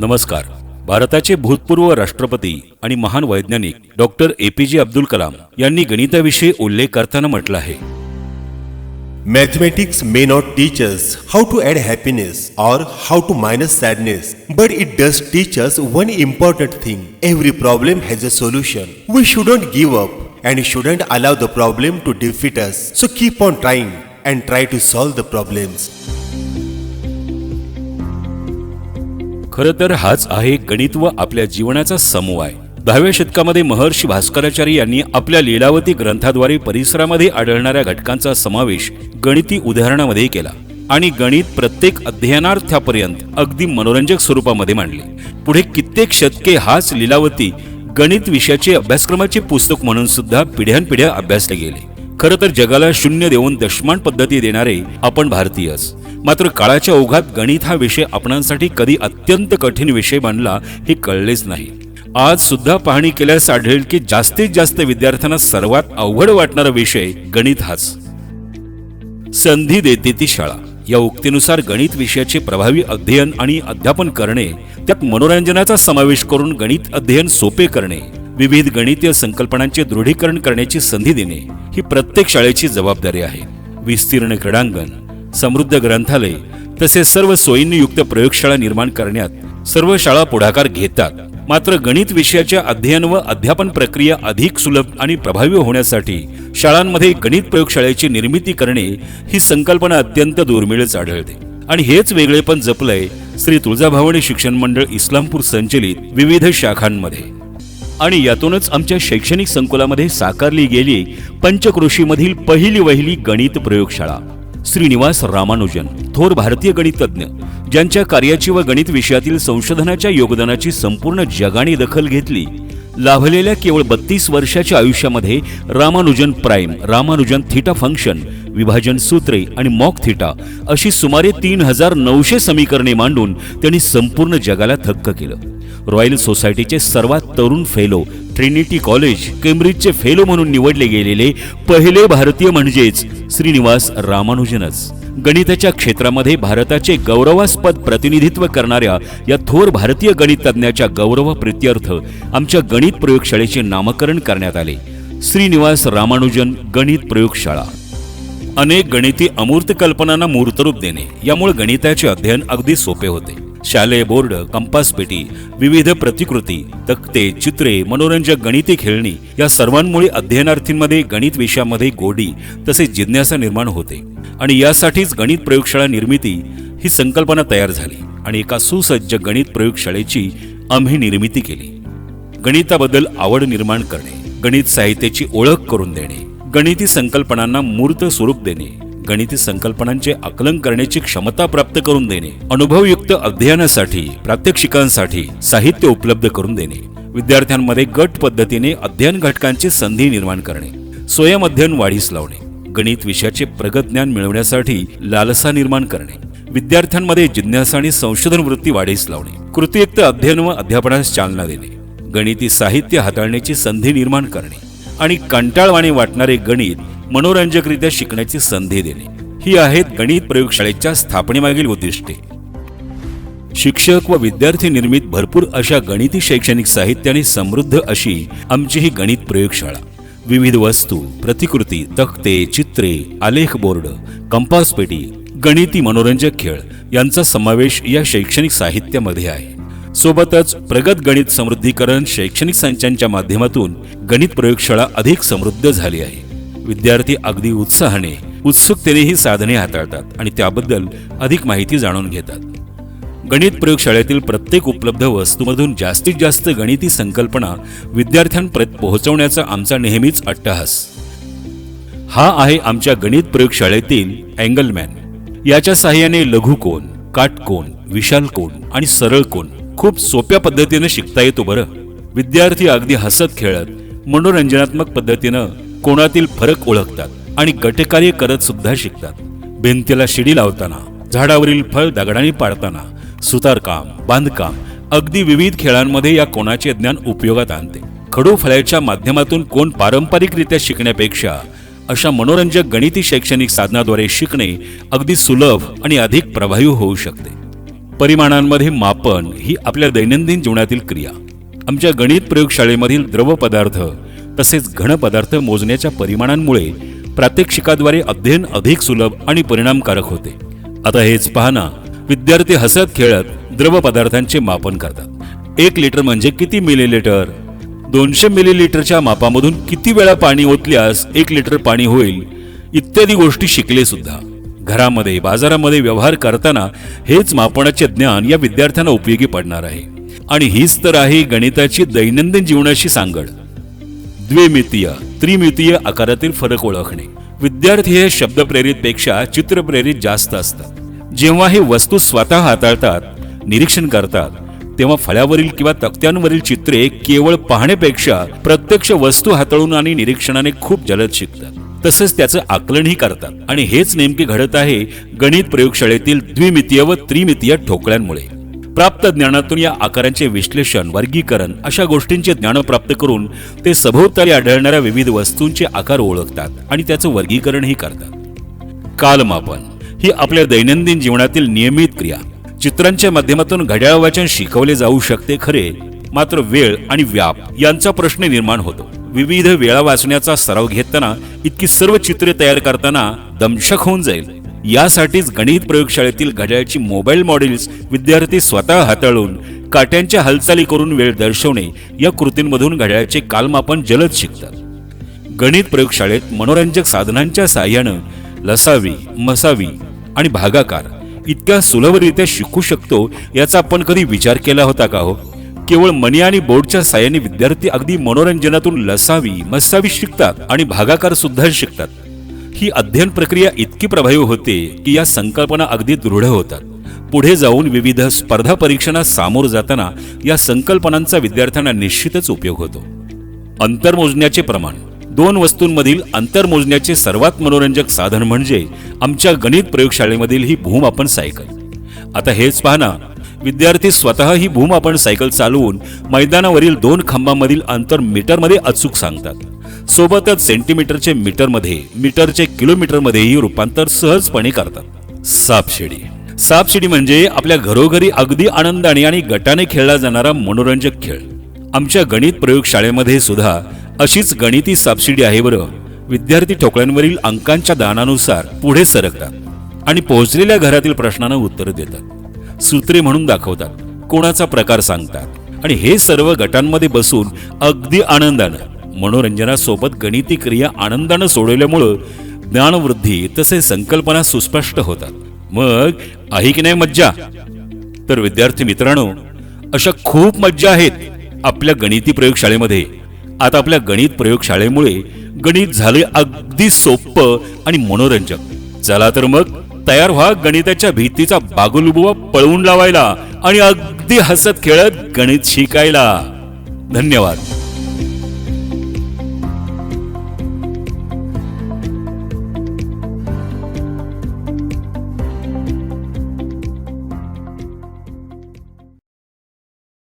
नमस्कार. भारताचे भूतपूर्व राष्ट्रपती आणि महान वैज्ञानिक डॉक्टर ए पी जे अब्दुल कलाम यांनी गणिताविषयी उल्लेख करताना म्हटलं आहे. Mathematics may not teach us how to add happiness or how to minus sadness but it does teach us one important thing every problem has a solution we shouldn't give up and shouldn't allow the problem to defeat us so keep on trying and try to solve the problems खरं तर हाच आहे गणित व आपल्या जीवनाचा समूह दहाव्या शतकामध्ये महर्षी भास्कराचार्य यांनी आपल्या लीलावती ग्रंथाद्वारे परिसरामध्ये आढळणाऱ्या घटकांचा समावेश गणिती उदाहरणामध्ये केला आणि गणित प्रत्येक अध्ययनार्थापर्यंत अगदी मनोरंजक स्वरूपामध्ये मांडले. पुढे कित्येक शतके हाच लीलावती गणित विषयाचे अभ्यासक्रमाचे पुस्तक म्हणून सुद्धा पिढ्यानपिढ्या अभ्यासले गेले. खरं तर जगाला शून्य देऊन दशमान पद्धती देणारे आपण भारतीयच. मात्र काळाच्या ओघात गणित हा विषय आपणांसाठी कधी अत्यंत कठीण विषय बनला हे कळलेच नाही. आज सुद्धा पाहणी केल्यास आढळेल की जास्तीत जास्त विद्यार्थ्यांना सर्वात अवघड वाटणारा विषय गणित हाच. संधी देते ती शाळा. या उक्तीनुसार गणित विषयाचे प्रभावी अध्ययन आणि अध्यापन करणे त्यात मनोरंजनाचा समावेश करून गणित अध्ययन सोपे करणे विविध गणितीय संकल्पनांचे दृढीकरण करण्याची संधी देणे ही प्रत्येक शाळेची जबाबदारी आहे. विस्तीर्ण क्रीडांगण समृद्ध ग्रंथालय तसेच सर्व सोयींनी युक्त प्रयोगशाळा निर्माण करण्यात सर्व शाळा पुढाकार घेतात. मात्र गणित विषयाच्या अध्ययन व अध्यापन प्रक्रिया अधिक सुलभ आणि प्रभावी होण्यासाठी शाळांमध्ये गणित प्रयोगशाळेची निर्मिती करणे ही संकल्पना अत्यंत दुर्मिळच आढळते. आणि हेच वेगळेपण जपलंय श्री तुळजाभवानी शिक्षण मंडळ इस्लामपूर संचलित विविध शाखांमध्ये. आणि यातूनच आमच्या शैक्षणिक संकुलामध्ये साकारली गेली पंचकृषीमधील पहिली वहिली गणित प्रयोगशाळा. श्रीनिवास रामानुजन थोर भारतीय गणितज्ञ ज्यांच्या कार्याची व गणित विषयातील संशोधनाच्या योगदानाची संपूर्ण जगाने दखल घेतली. लाभलेल्या केवळ बत्तीस वर्षाच्या आयुष्यामध्ये Ramanujan prime Ramanujan theta function विभाजन सूत्रे आणि मॉक थिटा अशी सुमारे तीन हजार नऊशे समीकरणे मांडून त्यांनी संपूर्ण जगाला थक्क केलं. रॉयल सोसायटीचे सर्वात तरुण फेलो ट्रिनिटी कॉलेज केम्ब्रिजचे फेलो म्हणून निवडले गेलेले पहिले भारतीय म्हणजेच श्रीनिवास रामानुजनच. गणिताच्या क्षेत्रामध्ये भारताचे गौरवास्पद प्रतिनिधित्व करणाऱ्या या थोर भारतीय गणितज्ञाच्या गौरव प्रित्यर्थ आमच्या गणित प्रयोगशाळेचे नामकरण करण्यात आले. श्रीनिवास रामानुजन गणित प्रयोगशाळा. अनेक गणिती अमूर्त कल्पनांना मूर्तरूप देणे. यामुळे गणिताचे अध्ययन अगदी सोपे होते. शालेय बोर्ड कंपास पेटी विविध प्रतिकृती तक्ते चित्रे मनोरंजक गणिती खेळणी या सर्वांमुळे अध्ययनार्थींमध्ये गणित विषयामध्ये गोडी तसेच जिज्ञासा निर्माण होते. आणि यासाठीच गणित प्रयोगशाळा निर्मिती ही संकल्पना तयार झाली आणि एका सुसज्ज गणित प्रयोगशाळेची आम्ही निर्मिती केली. गणिताबद्दल आवड निर्माण करणे गणित साहित्याची ओळख करून देणे गणिती संकल्पनांना मूर्त स्वरूप देणे गणिती संकल्पनांचे आकलन करण्याची क्षमता प्राप्त करून देणे अनुभवयुक्त अध्ययनासाठी प्रात्यक्षिकांसाठी साहित्य उपलब्ध करून देणे विद्यार्थ्यांमध्ये गट पद्धतीने अध्ययन घटकांची संधी निर्माण करणे स्वयं अध्ययन वाढीस लावणे गणित विषयाचे प्रगत ज्ञान मिळवण्यासाठी लालसा निर्माण करणे विद्यार्थ्यांमध्ये जिज्ञासा आणि संशोधन वृत्ती वाढीस लावणे कृतियुक्त अध्ययन व अध्यापनास चालना देणे गणिती साहित्य हाताळण्याची संधी निर्माण करणे आणि कंटाळवाणे वाटणारे गणित मनोरंजकरित्या शिकण्याची संधी देणे. ही आहेत गणित प्रयोगशाळेच्या स्थापनेमागील उद्दिष्टे. शिक्षक व विद्यार्थी निर्मित भरपूर अशा गणिती शैक्षणिक साहित्याने समृद्ध अशी आमची ही गणित प्रयोगशाळा. विविध वस्तू प्रतिकृती तक्ते चित्रे आलेख बोर्ड कंपास पेटी गणिती मनोरंजक खेळ यांचा समावेश या शैक्षणिक साहित्यामध्ये आहे. सोबतच प्रगत गणित समृद्धीकरण शैक्षणिक संचांच्या माध्यमातून गणित प्रयोगशाळा अधिक समृद्ध झाली आहे. विद्यार्थी अगदी उत्साहाने उत्सुकतेने ही साधने हाताळतात आणि त्याबद्दल अधिक माहिती जाणून घेतात. गणित प्रयोगशाळेतील प्रत्येक उपलब्ध वस्तूमधून जास्तीत जास्त गणिती संकल्पना विद्यार्थ्यांपर्यंत पोहोचवण्याचा आमचा नेहमीच अट्टहास. हा आहे आमच्या गणित प्रयोगशाळेतील अँगलमॅन. याच्या साहाय्याने लघुकोन काटकोन विशाल कोण आणि सरळ कोण खूप सोप्या पद्धतीने शिकता येतो बरं. विद्यार्थी अगदी हसत खेळत मनोरंजनात्मक पद्धतीनं कोणातील फरक ओळखतात आणि गटकार्य करत सुद्धा शिकतात. भिंतीला शिडी लावताना झाडावरील फळ दगडाने पाडताना सुतारकाम बांधकाम अगदी विविध खेळांमध्ये या कोणाचे ज्ञान उपयोगात आणते. खडू फळ्याच्या माध्यमातून कोण पारंपरिकरित्या शिकण्यापेक्षा अशा मनोरंजक गणिती शैक्षणिक साधनाद्वारे शिकणे अगदी सुलभ आणि अधिक प्रभावी होऊ शकते. परिमाणांमध्ये मापन ही आपल्या दैनंदिन जीवनातील क्रिया. आमच्या गणित प्रयोगशाळेमधील द्रव पदार्थ तसेच घन पदार्थ मोजण्याच्या परिमाणांमुळे प्रात्यक्षिकाद्वारे अध्ययन अधिक सुलभ आणि परिणामकारक होते. आता हेच पाहना विद्यार्थी हसत खेळत द्रव पदार्थांचे मापन करतात. एक लिटर म्हणजे किती मिलीलिटर? दोनशे मिलीलिटरच्या मापामधून किती वेळा पाणी ओतल्यास एक लिटर पाणी होईल? इत्यादी गोष्टी शिकले सुद्धा. घरामध्ये बाजारामध्ये व्यवहार करताना हेच मापनाचे ज्ञान या विद्यार्थ्यांना उपयोगी पडणार आहे. आणि हीच तर आहे गणिताची दैनंदिन जीवनाशी सांगड. द्विमितीय त्रिमितीय आकारातील फरक ओळखणे. विद्यार्थी हे शब्दप्रेरितपेक्षा चित्रप्रेरित जास्त असतात. जेव्हा हे वस्तू स्वतः हाताळतात निरीक्षण करतात तेव्हा फळ्यावरील किंवा तक्त्यांवरील चित्रे केवळ पाहण्यापेक्षा प्रत्यक्ष वस्तू हाताळून आणि निरीक्षणाने खूप जलद शिकतात. तसेच त्याचं आकलनही करतात. आणि हेच नेमके घडत आहे गणित प्रयोगशाळेतील द्विमितीय व त्रिमितीय ठोकळ्यांमुळे. प्राप्त ज्ञानातून या आकारांचे विश्लेषण वर्गीकरण अशा गोष्टींचे ज्ञान प्राप्त करून ते सभोवताली आढळणाऱ्या विविध वस्तूंचे आकार ओळखतात आणि त्याचं वर्गीकरणही करतात. कालमापन ही आपल्या दैनंदिन जीवनातील नियमित क्रिया. चित्रांच्या माध्यमातून घड्याळ वाचन शिकवले जाऊ शकते खरे मात्र वेळ आणि व्याप यांचा प्रश्न निर्माण होतो. विविध वेळा वाचण्याचा सराव घेताना इतकी सर्व चित्रे तयार करताना दमशक होऊन जाईल. यासाठीच गणित प्रयोगशाळेतील घड्याळची मोबाईल मॉडेल्स विद्यार्थी स्वतः हाताळून काट्यांच्या हालचाली करून वेळ दर्शवणे या कृतींमधून घड्याळाचे कालमापन जलद शिकतात. गणित प्रयोगशाळेत मनोरंजक साधनांच्या साह्यानं लसावी मसावी आणि भागाकार इतक्या सुलभरित्या शिकू शकतो याचा आपण कधी विचार केला होता का हो? केवळ मनी आणि बोर्डच्या साह्याने विद्यार्थी अगदी मनोरंजनातून लसावी मसावी शिकतात आणि भागाकार सुद्धा शिकतात. ही अध्ययन प्रक्रिया इतकी प्रभावी होते की या संकल्पना अगदी दृढ होतात. पुढे जाऊन विविध स्पर्धा परीक्षांना सामोर जाताना या संकल्पनांचा विद्यार्थ्यांना निश्चितच उपयोग होतो. अंतर मोजण्याचे प्रमाण. दोन वस्तूंमधील अंतर मोजण्याचे सर्वात मनोरंजक साधन म्हणजे आमच्या गणित प्रयोगशाळेमधील ही भूम आपण सायकल. आता हेच पाहना विद्यार्थी स्वतः ही आपण सायकल चालवून मैदानावरील दोन खांबांमधील अंतर मीटरमध्ये अचूक सांगतात. सोबतच सेंटीमीटरचे मीटरमध्ये मीटरचे किलोमीटरमध्येही रूपांतर सहजपणे करतात. सापशिडी. सापशिडी म्हणजे आपल्या घरोघरी अगदी आनंदाने आणि गटाने खेळला जाणारा मनोरंजक खेळ. आमच्या गणित प्रयोगशाळेमध्ये सुद्धा अशीच गणिती सापशिडी आहे बरं. विद्यार्थी ठोकळ्यांवरील अंकांच्या दानानुसार पुढे सरकतात आणि पोहोचलेल्या घरातील प्रश्नांना उत्तर देतात. सूत्रे म्हणून दाखवतात. कोणाचा प्रकार सांगतात. आणि हे सर्व गटांमध्ये बसून अगदी आनंदानं मनोरंजनासोबत गणिती क्रिया आनंदानं सोडवल्यामुळं ज्ञानवृद्धी तसे संकल्पना सुस्पष्ट होतात. मग आहे की नाही मज्जा? तर विद्यार्थी मित्रांनो अशा खूप मज्जा आहेत आपल्या गणिती प्रयोगशाळेमध्ये. आता आपल्या गणित प्रयोगशाळेमुळे गणित झाले अगदी सोपं आणि मनोरंजक. चला तर मग तयार व्हा गणिताच्या भीतीचा बागुलबुवा पळवून लावायला आणि अगदी हसत खेळत गणित शिकायला. धन्यवाद.